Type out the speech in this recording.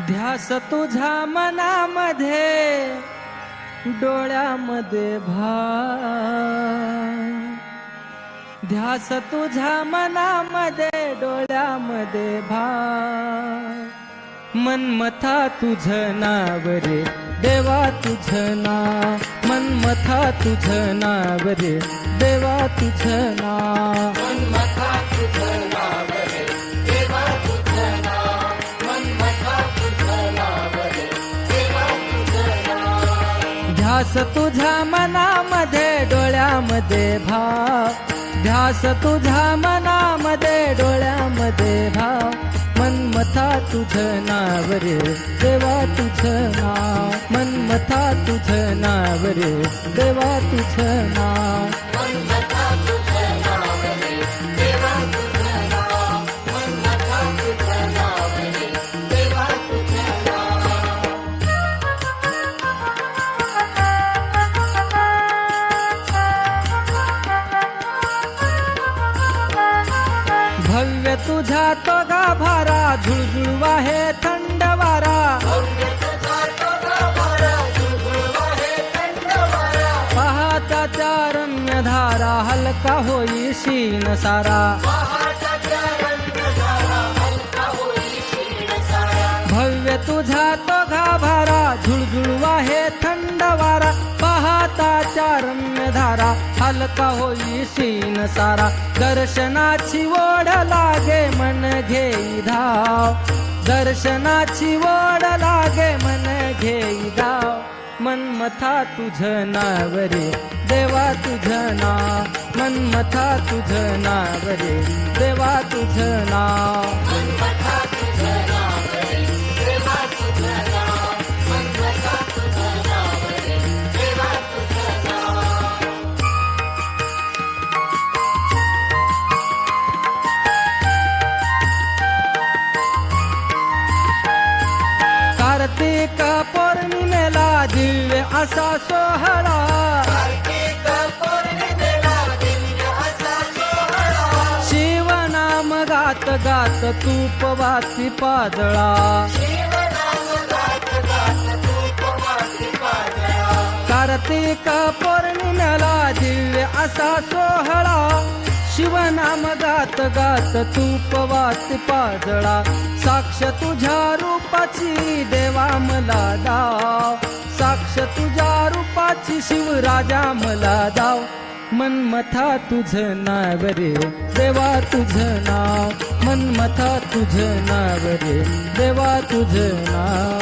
ध्यास तुझा मनामध्ये डोळ्यामध्ये भा ध्यास तुझा मनामध्ये डोळ्यामध्ये भा मनमथा तुझ नाव रे देवा तुझ नाव. मनमथा तुझ नाव रे देवा तुझ नाव. मनमथा तुझ ध्यास तुझा मनामध्ये डोळ्यामध्ये भाव. ध्यास तुझा मनामध्ये डोळ्यामध्ये भाव. मनमथा तुझं नाव रे देवा तुझं नाव. मनमथा तुझं नाव रे देवा तुझं नाव. तुझा तो गाभारा झुळझुळ वाहे थंड वारा पहाटाच्या रम्य धारा हलका होई शीण सारा भव्य तुझा तो गाभारा सारा हलका होई शीन सारा. दर्शनाची ओढ लागे मन घेई धाव. दर्शनाची ओढ लागे मन घेई धाव. मनमथा तुझ नावरे देवा तुझ नाव. मनमथा तुझ नावरे देवा तुझ नाव. कार्तिक पौर्णिमेला दिव्य असा सोहळा. शिवनाम गात गात तूप वासी पाजळा. कार्तिक पौर्णिमेला दिव्य असा सोहळा. शिवनाम गात गात तूप वाची पाजळा साक्ष तुझ्या रूपाची देवा मला दाव. साक्ष तुझ्या रूपाची शिवराजा मला दाव. मनमथा तुझं नाव रे देवा तुझं नाव. मनमथा तुझं नाव रे देवा तुझं नाव.